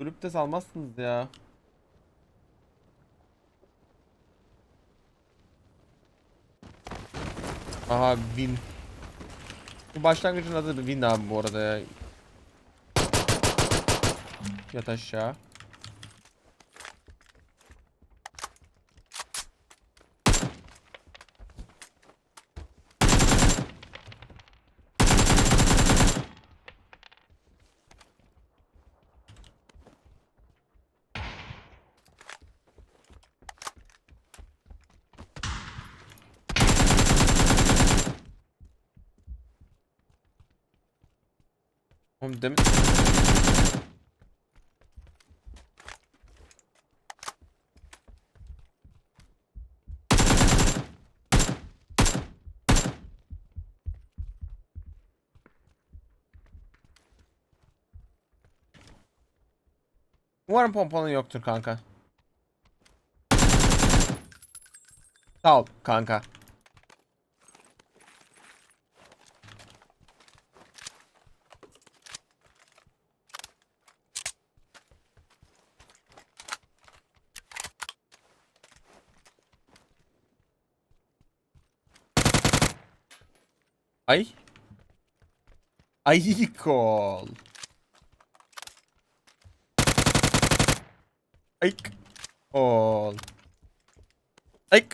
ölüp de salmazsınız ya. Aha win. Bu başlangıcın adı win abi bu arada ya. Yat aşağı. Oğlum demin... Umarım pompalın yoktur kanka. Sağ ol kanka. Ay. Ay kol. Ay kol. Ay.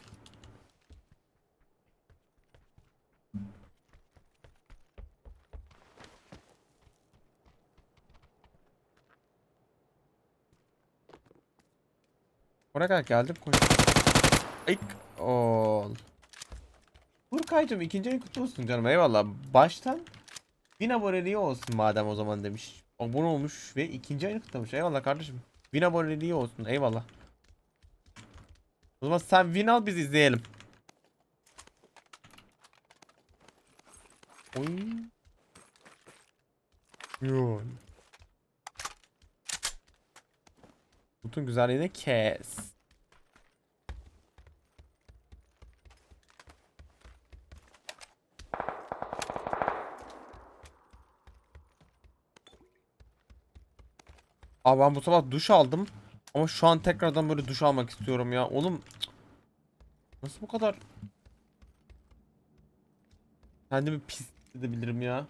Oraya kadar geldim koş. Ay ol. Burkay'cım ikinci ayın kutlu olsun canım eyvallah. Baştan bin aboneliği olsun madem o zaman demiş. Abone olmuş ve ikinci ayını kutlamış. Eyvallah kardeşim. Bin aboneliği olsun eyvallah. O zaman sen win al biz izleyelim. Oy. Yok. Bütün güzelliğini kes. Abi ben bu sabah duş aldım. Ama şu an tekrardan böyle duş almak istiyorum ya. Oğlum nasıl bu kadar kendimi pis edebilirim ya.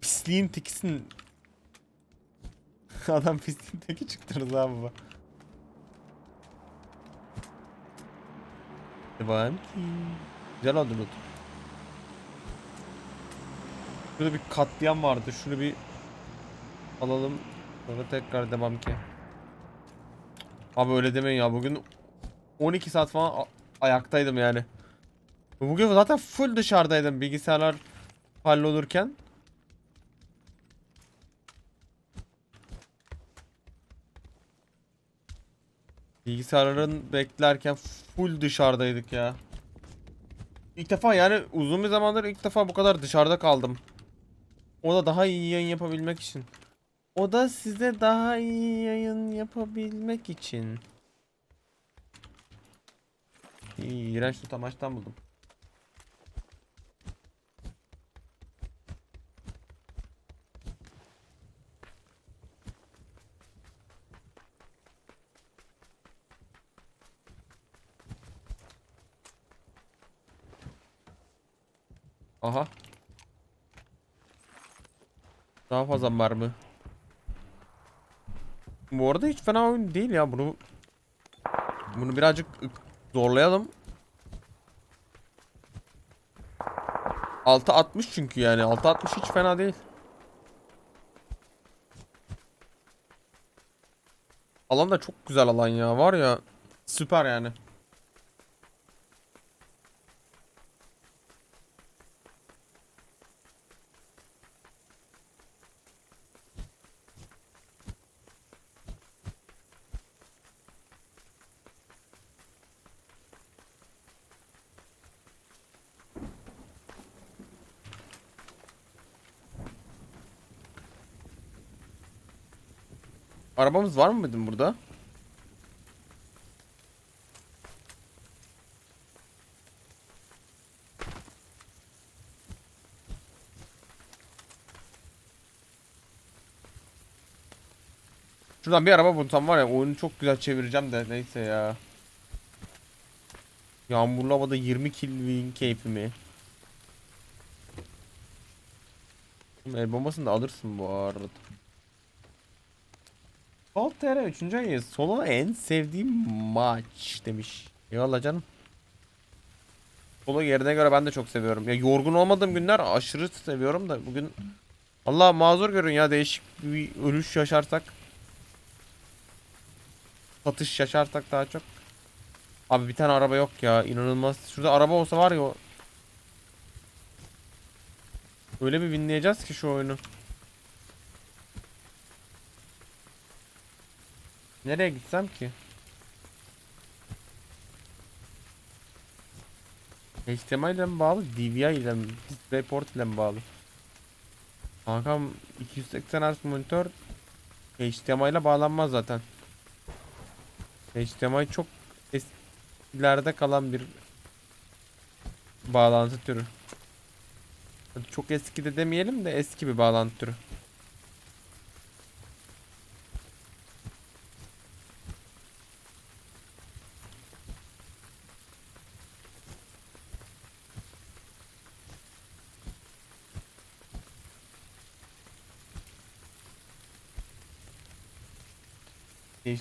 Pisliğin tekisin. Adam pisliğin teki çıktınız abi baba. Devam ki. Güzel oldu. Şurada bir katliam vardı. Şunu bir alalım. Sonra tekrar devam ki. Abi öyle demeyin ya. Bugün 12 saat falan ayaktaydım yani. Bugün zaten full dışarıdaydım bilgisayarlar hallolurken. Bilgisayarların beklerken full dışarıdaydık ya. İlk defa yani uzun bir zamandır ilk defa bu kadar dışarıda kaldım. O da daha iyi yayın yapabilmek için. O da size daha iyi yayın yapabilmek için. İğrenç tutamaçtan buldum. Aha. Daha fazla var mı? Bu arada hiç fena oyun değil ya bunu. Bunu birazcık zorlayalım. 6.60 çünkü yani 6.60 hiç fena değil. Alan da çok güzel alan ya var ya süper yani. Arabamız var mı bizim burada? Şuradan bir araba bulsam var ya oyunu çok güzel çevireceğim de neyse ya. Yağmurlu havada 20 kill win keyfimi. El bombasını da alırsın bu arada. Sol TR 3. ayız. Solo en sevdiğim maç demiş. Eyvallah canım. Solo yerine göre ben de çok seviyorum. Ya yorgun olmadığım günler aşırı seviyorum da bugün Allah mazur görün ya değişik bir ölüş yaşarsak. Satış yaşarsak daha çok. Abi bir tane araba yok ya inanılmaz. Şurada araba olsa var ya. Öyle bir winleyeceğiz ki şu oyunu. Nereye gitsem ki? HDMI ile mi bağlı? DVI ile mi? DisplayPort ile mi bağlı? Kankam 280 Hz monitör HDMI ile bağlanmaz zaten. HDMI çok eskilerde kalan bir bağlantı türü. Çok eski de demeyelim de eski bir bağlantı türü.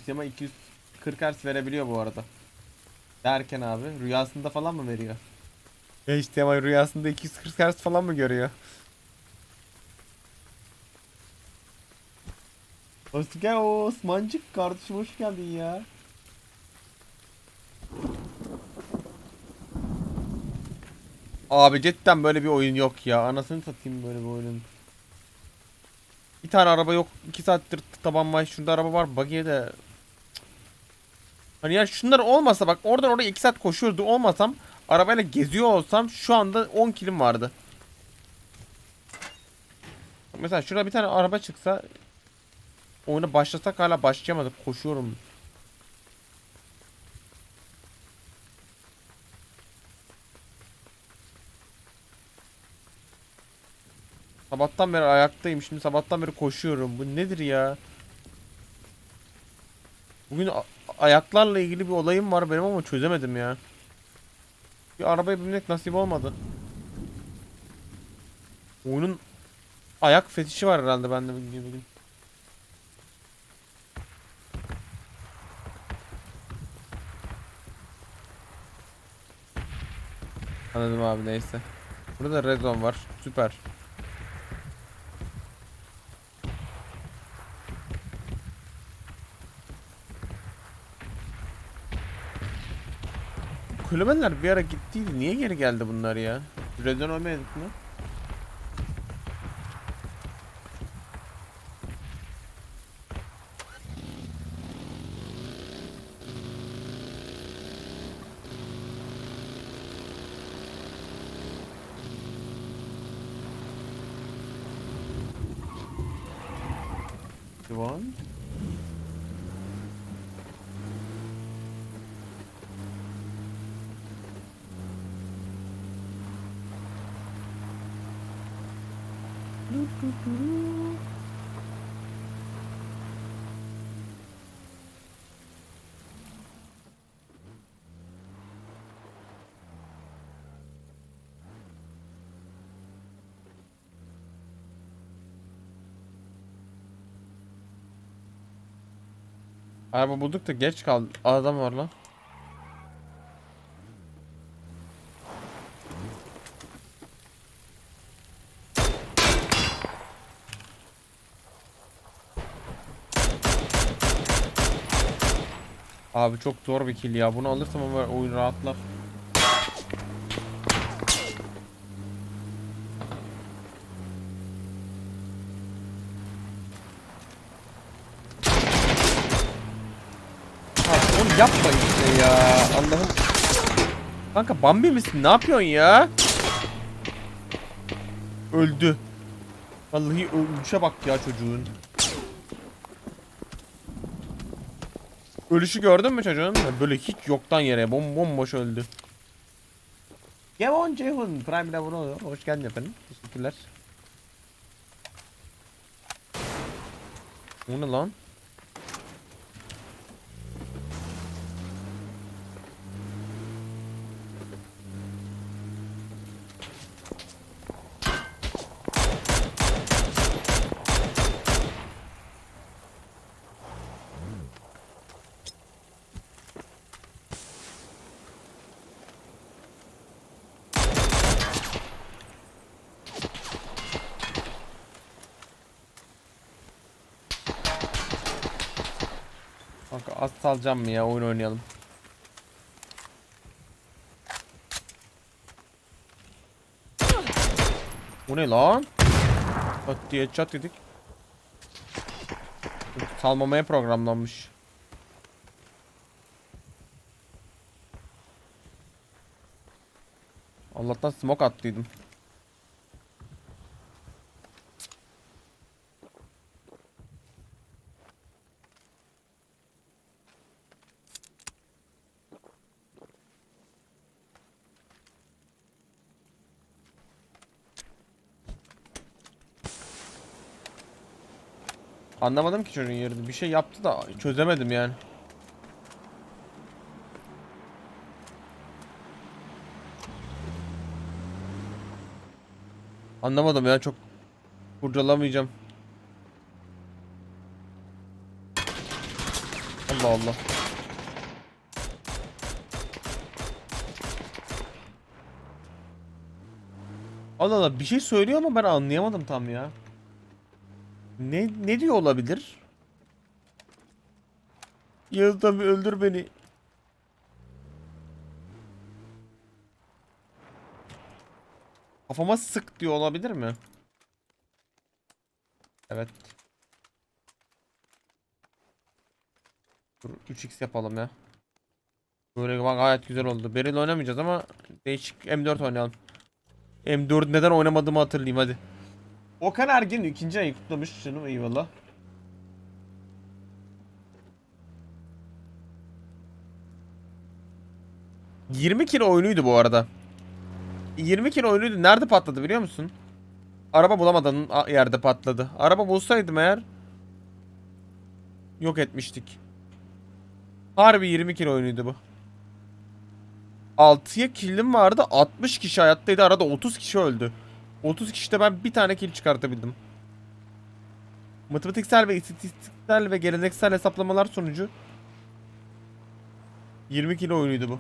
HDMI 240 Hz verebiliyor bu arada. Derken abi rüyasında falan mı veriyor? HDMI rüyasında 240 Hz falan mı görüyor? Hoş gel Osmancık kardeşim hoş geldin ya. Abi cidden böyle bir oyun yok ya. Anasını satayım böyle bir oyunun. Bir tane araba yok. 2 saattir taban var. Şurada araba var. Buggy'e de Hani ya şunlar olmasa bak oradan oraya 2 saat koşuyordu olmasam arabayla geziyor olsam şu anda 10 kilim vardı. Mesela şurada bir tane araba çıksa oyuna başlasak hala başlayamadık koşuyorum. Sabahtan beri ayaktayım şimdi sabahtan beri koşuyorum bu nedir ya? Bugün ayaklarla ilgili bir olayım var benim ama çözemedim ya. Bir arabaya binmek nasip olmadı. Oyunun ayak fetişi var herhalde bende bugün. bugün. Anladım abi neyse. Burada da red zone var. Süper. Kulübeler bir ara gittiydi. Niye geri geldi bunlar ya? Redon ölmedik mi? Araba bulduk da geç kaldı. Adam var lan. Abi çok zor bir kill ya. Bunu alırsam ama oyun rahatlar. Ha, onu yapma işte ya. Allah'ım. Kanka Bambi misin? Ne yapıyorsun ya? Öldü. Vallahi ölüşe bak ya çocuğun. Ölüşü gördün mü çocuğun? Böyle hiç yoktan yere bom bomboş öldü. Yevon Ceyhun Prime ile abone oluyor. Hoş geldin efendim. Teşekkürler. O ne lan? Kanka az salacağım mı ya oyun oynayalım. Bu ne lan? Çat diye çat dedik. Salmamaya programlanmış. Allah'tan smoke attıydım. Anlamadım ki çocuğun yerini. Bir şey yaptı da çözemedim yani. Anlamadım ya çok kurcalamayacağım. Allah Allah. Allah Allah bir şey söylüyor ama ben anlayamadım tam ya. Ne ne diyor olabilir? Yağız abi öldür beni. Kafama sık diyor olabilir mi? Evet. Dur 3x yapalım ya. Böyle bak gayet güzel oldu. Beril oynamayacağız ama değişik M4 oynayalım. M4 neden oynamadığımı hatırlayayım hadi. Okan Ergin ikinci ayı kutlamış canım eyvallah. ...20 kilo oyunuydu bu arada. 20 kilo oyunuydu. Nerede patladı biliyor musun? Araba bulamadığın yerde patladı. Araba bulsaydım eğer... ...yok etmiştik. Harbi 20 kilo oyunuydu bu. 6'ya killim vardı. 60 kişi hayattaydı. Arada 30 kişi öldü. 30 kişide ben bir tane kill çıkartabildim. Matematiksel ve istatistiksel ve geleneksel hesaplamalar sonucu 20 kilo oyunuydu bu.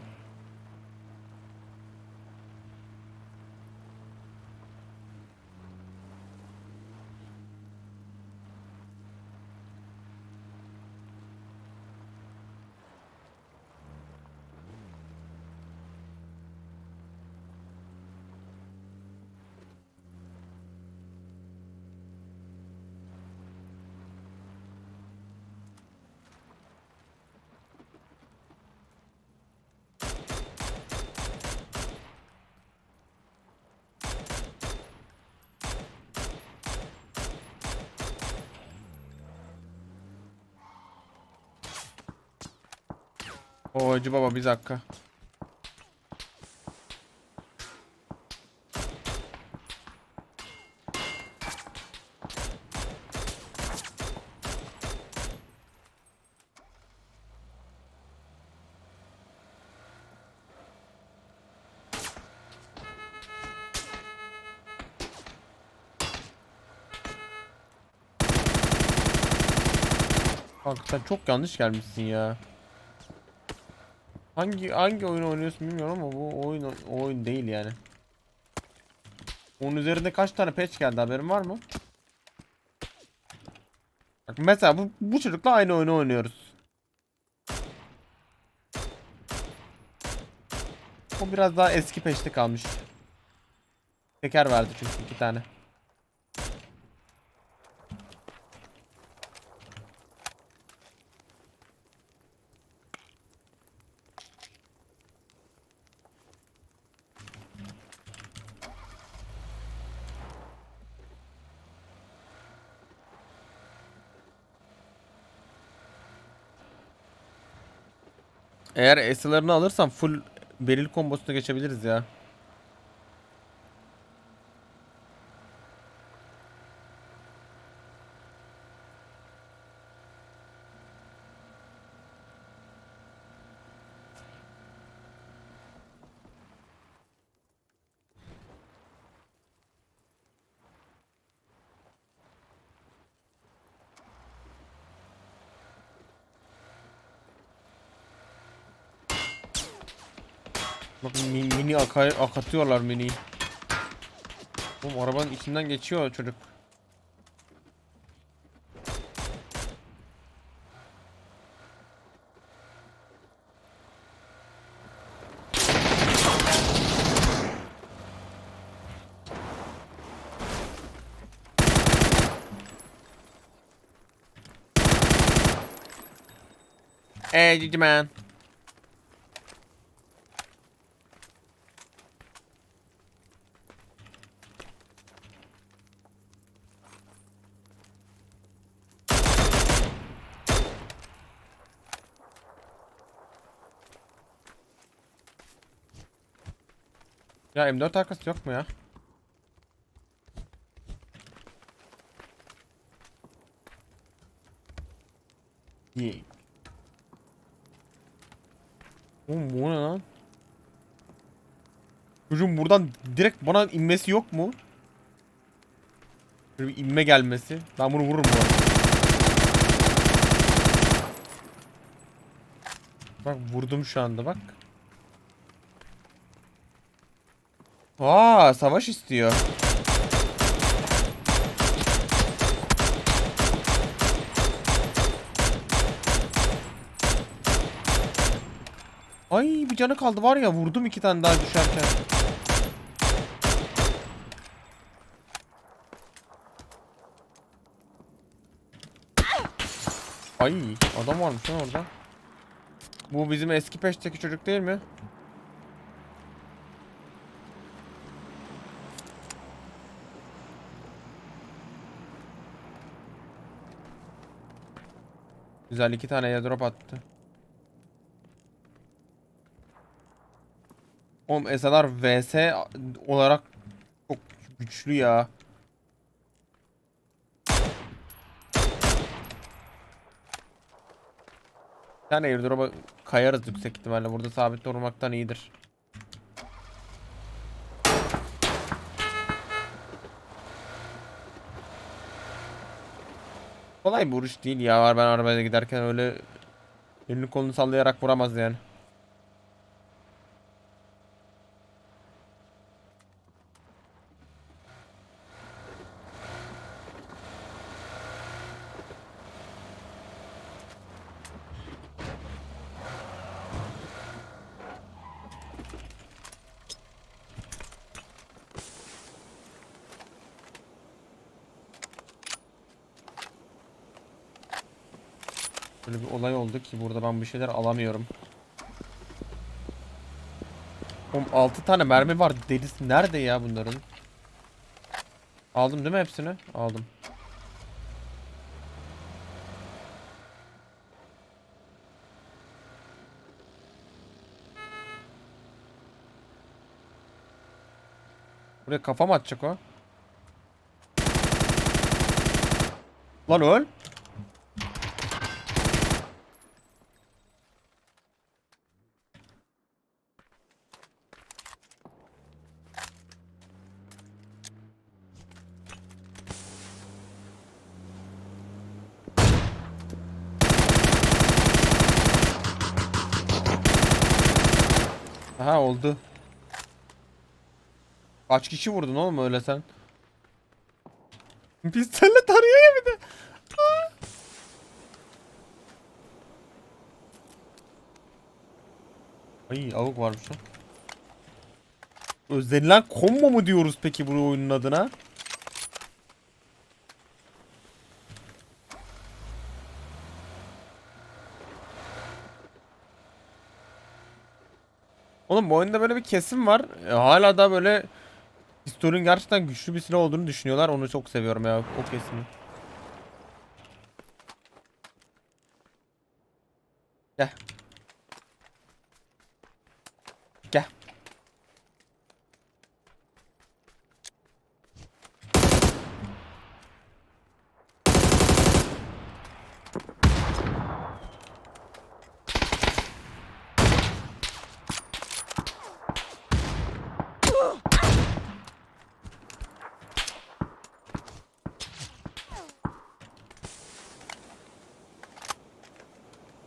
O Hacı baba bir dakika. Sen çok yanlış gelmişsin ya. Hangi hangi oyun oynuyorsun bilmiyorum ama bu oyun o oyun değil yani. Onun üzerinde kaç tane patch geldi haberin var mı? Bak mesela bu, bu çocukla aynı oyunu oynuyoruz. O biraz daha eski peşte kalmış. Teker verdi çünkü iki tane. Eğer S'larını alırsam full beril kombosuna geçebiliriz ya. akay akatıyorlar mini. Oğlum arabanın içinden geçiyor çocuk. Hey, did man? Ya M4 arkası yok mu ya? Ye. Oğlum bu ne lan? Çocuğun buradan direkt bana inmesi yok mu? Böyle bir inme gelmesi. Ben bunu vururum bu. Bak vurdum şu anda bak. Aa savaş istiyor. Ay bir canı kaldı var ya vurdum iki tane daha düşerken. Ay adam varmış lan orada. Bu bizim eski peşteki çocuk değil mi? Güzel iki tane airdrop attı. Oğlum SLR VS olarak çok güçlü ya. Bir tane airdrop'a kayarız yüksek ihtimalle. Burada sabit durmaktan iyidir. Kolay bir vuruş değil ya. Ben arabaya giderken öyle elini kolunu sallayarak vuramaz yani. Böyle bir olay oldu ki burada ben bir şeyler alamıyorum. Oğlum 6 tane mermi var. Delisi nerede ya bunların? Aldım değil mi hepsini? Aldım. Buraya kafa mı atacak o? Lan öl. Aha oldu. Kaç kişi vurdun oğlum öyle sen? Pistolle tarıyor ya bir de. Ay avuk varmış lan. Özlenilen combo mu diyoruz peki bu oyunun adına? Oğlum bu oyunda böyle bir kesim var. E, hala da böyle Pistolün gerçekten güçlü bir silah olduğunu düşünüyorlar. Onu çok seviyorum ya o kesimi. Gel.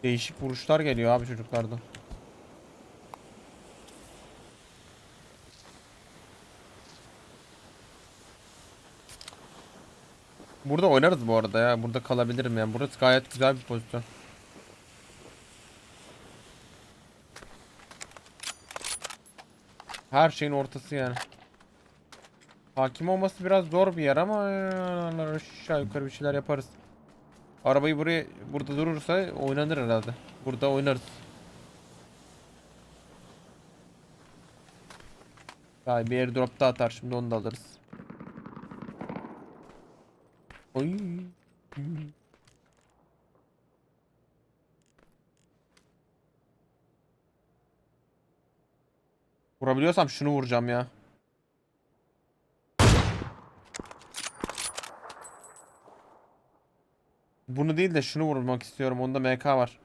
Değişik vuruşlar geliyor abi çocuklardan. Burada oynarız bu arada ya. Burada kalabilirim yani. Burası gayet güzel bir pozisyon. Her şeyin ortası yani. Hakim olması biraz zor bir yer ama aşağı yukarı bir şeyler yaparız. Arabayı buraya burada durursa oynanır herhalde. Burada oynarız. Ya bir airdrop da atar şimdi onu da alırız. Oy. Vurabiliyorsam şunu vuracağım ya. Bunu değil de şunu vurmak istiyorum. Onda MK var.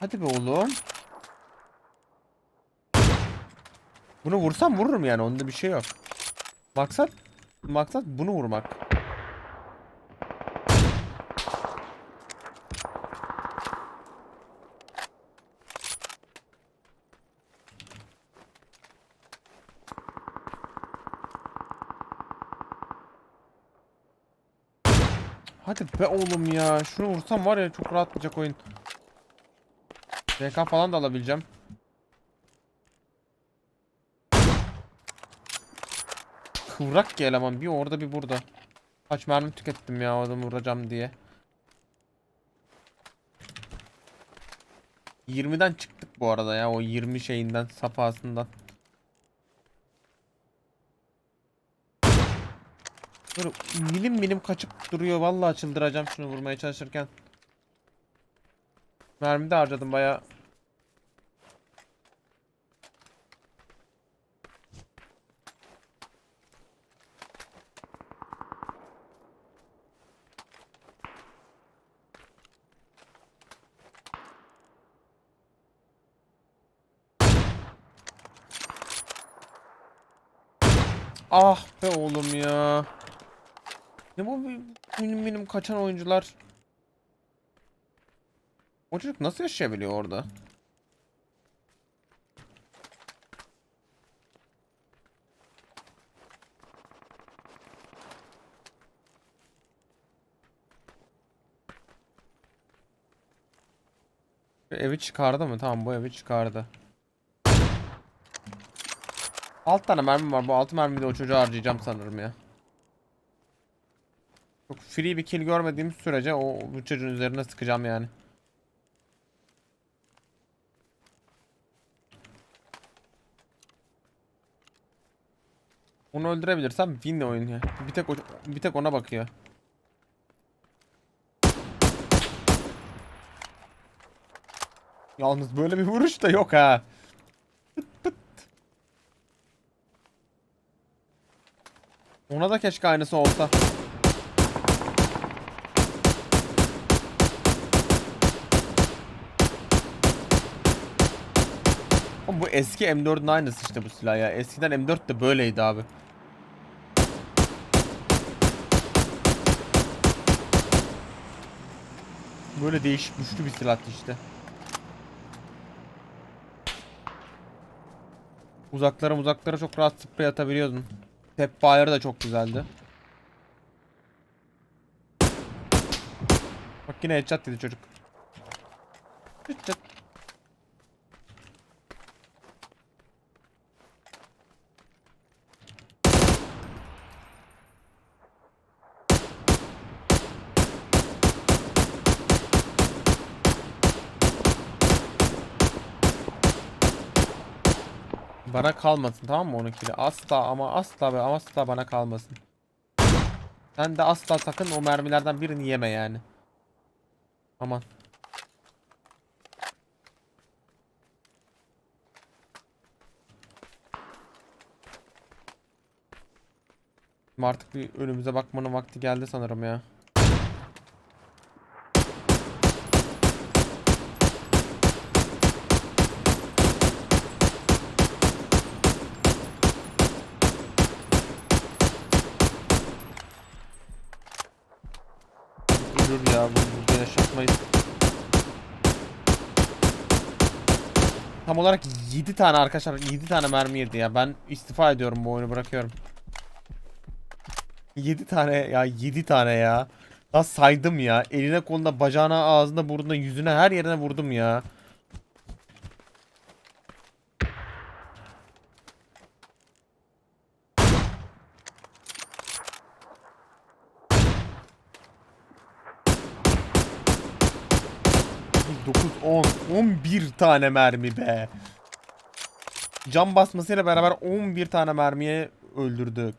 Hadi be oğlum. Bunu vursam vururum yani. Onda bir şey yok. Maksat maksat bunu vurmak. Hadi be oğlum ya. Şunu vursam var ya çok rahatlayacak oyun. DK falan da alabileceğim. Kıvrak ki eleman. Bir orada bir burada. Kaç mermi tükettim ya adamı vuracağım diye. 20'den çıktık bu arada ya o 20 şeyinden safhasından. Böyle milim milim kaçıp duruyor. Vallahi çıldıracağım şunu vurmaya çalışırken. Mermi de harcadım baya. Ah be oğlum ya. Ne bu benim benim kaçan oyuncular? O çocuk nasıl yaşayabiliyor orada? Evi çıkardı mı? Tamam bu evi çıkardı. Alt tane mermi var. Bu altı mermiyi de o çocuğa harcayacağım sanırım ya. Çok free bir kill görmediğim sürece o bu çocuğun üzerine sıkacağım yani. Onu öldürebilirsem win oyun ya. Bir tek o, bir tek ona bakıyor. Yalnız böyle bir vuruş da yok ha. Ona da keşke aynısı olsa. Eski M4'ün aynısı işte bu silah ya. Eskiden M4 de böyleydi abi. Böyle değişik güçlü bir silahtı işte. Uzaklara uzaklara çok rahat sprey atabiliyordun. Tep bayarı da çok güzeldi. Bak yine headshot dedi çocuk. Çıt Bana kalmasın tamam mı 12'li? Asla ama asla ve asla bana kalmasın. Sen de asla sakın o mermilerden birini yeme yani. Aman. Artık bir önümüze bakmanın vakti geldi sanırım ya. Ölür ya bunu burada yaşatmayız. Tam olarak 7 tane arkadaşlar 7 tane mermi yedi ya. Ben istifa ediyorum bu oyunu bırakıyorum. 7 tane ya 7 tane ya. Daha saydım ya. Eline koluna bacağına ağzına burnuna yüzüne her yerine vurdum ya. 10. 11 tane mermi be. Cam basmasıyla beraber 11 tane mermiye öldürdük.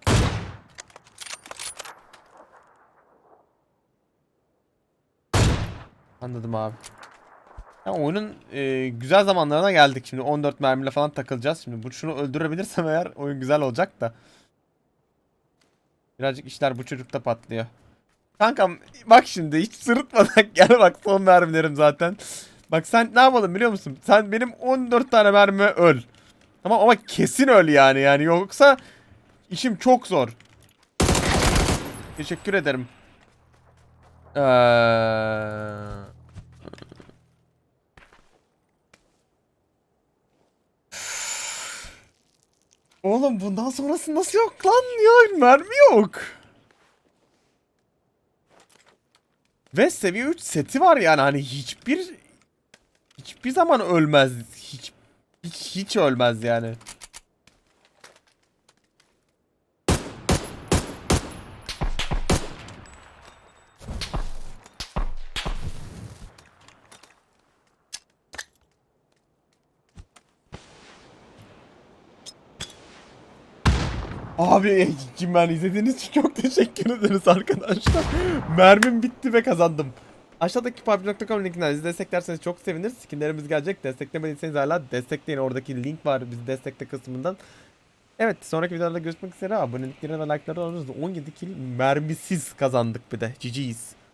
Anladım abi. Ya oyunun e, güzel zamanlarına geldik şimdi 14 mermiyle falan takılacağız şimdi. Bu şunu öldürebilirsem eğer oyun güzel olacak da. Birazcık işler bu çocukta patlıyor. Kankam bak şimdi hiç sırıtmadan gel bak son mermilerim zaten. Bak sen ne yapalım biliyor musun? Sen benim 14 tane mermi öl. Tamam ama kesin öl yani yani yoksa işim çok zor. Teşekkür ederim. Eee... Oğlum bundan sonrası nasıl yok lan ya mermi yok. Ve seviye 3 seti var yani hani hiçbir hiçbir zaman ölmez. Hiç hiç hiç ölmez yani. Abi ben izlediğiniz için çok teşekkür ederiz arkadaşlar. Mermim bitti ve kazandım. Aşağıdaki PUBG.com linkinden bizi desteklerseniz çok seviniriz. Skinlerimiz gelecek. Desteklemediyseniz hala destekleyin. Oradaki link var bizi destekle kısmından. Evet sonraki videolarda görüşmek üzere. Aboneliklerine ve like'lara alırız. 17 kill mermisiz kazandık bir de. GG's.